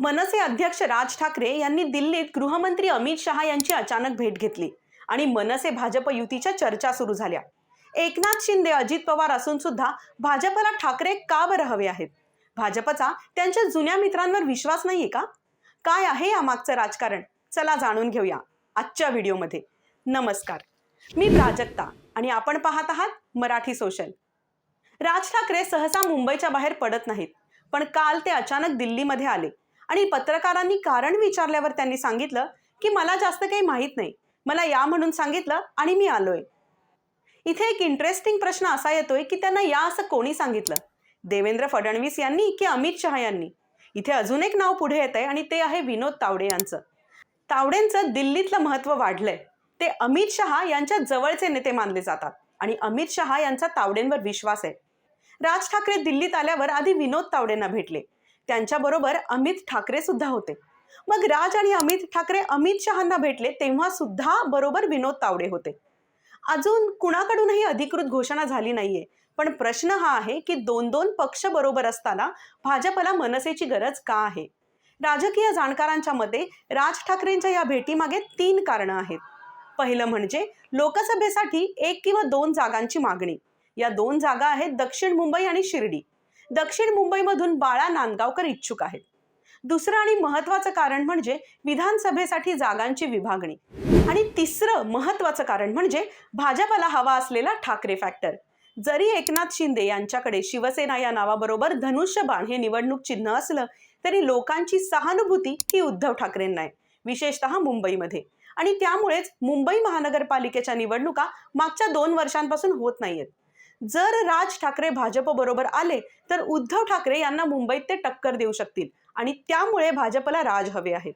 मनसे अध्यक्ष राज ठाकरे यांनी दिल्लीत गृहमंत्री अमित शहा यांची अचानक भेट घेतली आणि मनसे भाजप युतीच्या चर्चा सुरू झाल्या. एकनाथ शिंदे अजित पवार असून सुद्धा भाजपला ठाकरे का बरं हवे आहेत? भाजपचा त्यांच्या जुन्या मित्रांवर विश्वास नाहीये का? काय आहे या मागचं राजकारण? चला जाणून घेऊया आजच्या व्हिडिओमध्ये. नमस्कार. मी प्राजक्ता आणि आपण पाहत आहात मराठी सोशल. राज ठाकरे सहसा मुंबईच्या बाहेर पडत नाहीत पण काल ते अचानक दिल्लीमध्ये आले. आणि पत्रकारांनी कारण विचारल्यावर त्यांनी सांगितलं की मला जास्त काही माहीत नाही. मला या म्हणून सांगितलं आणि मी आलोय. इथे एक इंटरेस्टिंग प्रश्न असा येतोय की त्यांना या असं कोणी सांगितलं? देवेंद्र फडणवीस यांनी की अमित शहा यांनी? इथे अजून एक नाव पुढे येत आहे आणि ते आहे विनोद तावडे यांचं. तावडेंचं दिल्लीतलं महत्त्व वाढलंय. ते अमित शहा यांच्या जवळचे नेते मानले जातात आणि अमित शहा यांचा तावडेंवर विश्वास आहे. राज ठाकरे दिल्लीत आल्यावर आधी विनोद तावडेंना भेटले. त्यांच्याबरोबर अमित ठाकरे सुद्धा होते. मग राज आणि अमित ठाकरे अमित शहांना भेटले तेव्हा सुद्धा बरोबर विनोद तावडे होते. अजून कुणाकडूनही अधिकृत घोषणा झाली नाहीये पण प्रश्न हा आहे की दोन दोन पक्ष बरोबर असताना भाजपला मनसेची गरज का आहे? राजकीय जाणकारांच्या मते राज ठाकरेंच्या या भेटीमागे तीन कारणं आहेत. पहिलं म्हणजे लोकसभेसाठी एक किंवा दोन जागांची मागणी. या दोन जागा आहेत दक्षिण मुंबई आणि शिर्डी. दक्षिण मुंबईमधून बाळा नांदगावकर इच्छुक आहेत. दुसरं आणि महत्वाचं कारण म्हणजे विधानसभेसाठी जागांची विभागणी. आणि तिसरं महत्वाचं कारण म्हणजे भाजपला हवा असलेला ठाकरे फॅक्टर जरी एकनाथ शिंदे यांच्याकडे शिवसेना या नावाबरोबर धनुष्यबाण हे निवडणूक चिन्ह असलं तरी लोकांची सहानुभूती ही उद्धव ठाकरेंना आहे विशेषतः मुंबईमध्ये. आणि त्यामुळेच मुंबई महानगरपालिकेच्या निवडणुका मागच्या दोन वर्षांपासून होत नाहीयेत. जर राज ठाकरे भाजप बरोबर आले तर उद्धव ठाकरे यांना मुंबईत ते टक्कर देऊ शकतील आणि त्यामुळे भाजपला राज हवे आहेत.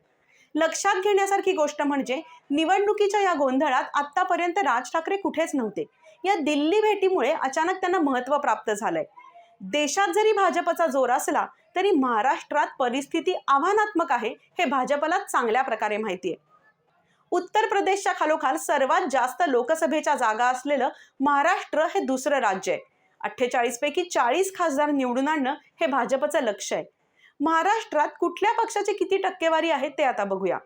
लक्षात घेण्यासारखी गोष्ट म्हणजे निवडणुकीच्या या गोंधळात आतापर्यंत राज ठाकरे कुठेच नव्हते. या दिल्ली भेटीमुळे अचानक त्यांना महत्त्व प्राप्त झालंय. देशात जरी भाजपचा जोर असला तरी महाराष्ट्रात परिस्थिती आव्हानात्मक आहे हे भाजपला चांगल्या प्रकारे माहिती आहे उत्तर प्रदेशच्या खालोखाल सर्वात जास्त लोकसभेच्या जागा असलेलं महाराष्ट्र हे दुसरं राज्य आहे. अठ्ठेचाळीस पैकी चाळीस खासदार निवडून आणणं हे भाजपचं लक्ष आहे. महाराष्ट्रात कुठल्या पक्षाची किती टक्केवारी आहे ते आता बघूया.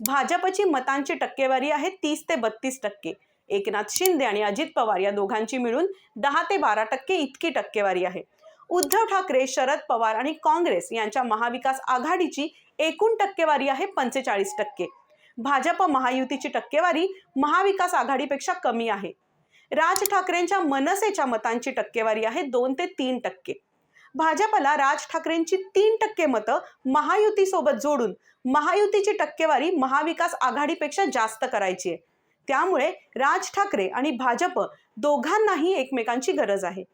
भाजपची मतांची टक्केवारी आहे तीस ते बत्तीस टक्के. एकनाथ शिंदे आणि अजित पवार या दोघांची मिळून दहा ते बारा टक्के इतकी टक्केवारी आहे. उद्धव ठाकरे शरद पवार आणि काँग्रेस यांच्या महाविकास आघाडीची एकूण टक्केवारी आहे पंचेचाळीस टक्के. भाजप महायुतीची टक्केवारी महाविकास आघाडीपेक्षा कमी आहे. राज ठाकरेंच्या मनसेच्या मतांची टक्केवारी आहे दोन ते तीन टक्के. भाजपला राज ठाकरेंची तीन टक्के मतं महायुतीसोबत जोडून महायुतीची टक्केवारी महाविकास आघाडीपेक्षा जास्त करायची आहे. त्यामुळे राज ठाकरे आणि भाजप दोघांनाही एकमेकांची गरज आहे.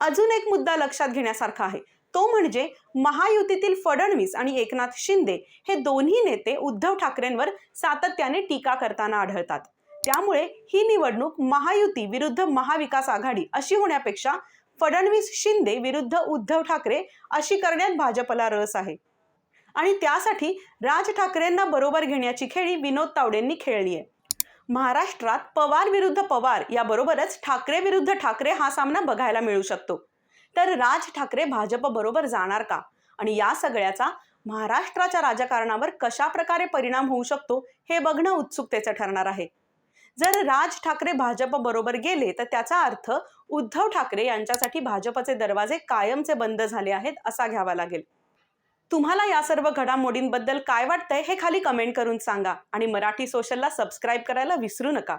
अजून एक मुद्दा लक्षात घेण्यासारखा आहे. तो म्हणजे महायुतीतील फडणवीस आणि एकनाथ शिंदे हे दोन्ही नेते उद्धव ठाकरेंवर सातत्याने टीका करताना आढळतात. त्यामुळे ही निवडणूक महायुती विरुद्ध महाविकास आघाडी अशी होण्यापेक्षा फडणवीस शिंदे विरुद्ध उद्धव ठाकरे अशी करण्यात भाजपला रस आहे. आणि त्यासाठी राज ठाकरेंना बरोबर घेण्याची खेळी विनोद तावडेंनी खेळली आहे. महाराष्ट्रात पवार विरुद्ध पवार याबरोबरच ठाकरे विरुद्ध ठाकरे हा सामना बघायला मिळू शकतो. तर राज ठाकरे भाजप बरोबर जाणार का? आणि या सगळ्याचा महाराष्ट्राच्या राजकारणावर कशा प्रकारे परिणाम होऊ शकतो हे बघणं उत्सुकतेचं ठरणार आहे. जर राज ठाकरे भाजप बरोबर गेले तर त्याचा अर्थ उद्धव ठाकरे यांच्यासाठी भाजपचे दरवाजे कायमचे बंद झाले आहेत असा घ्यावा लागेल. तुम्हाला या सर्व घडामोडींबद्दल काय वाटतंय हे खाली कमेंट करून सांगा आणि मराठी सोशलला सबस्क्राईब करायला विसरू नका.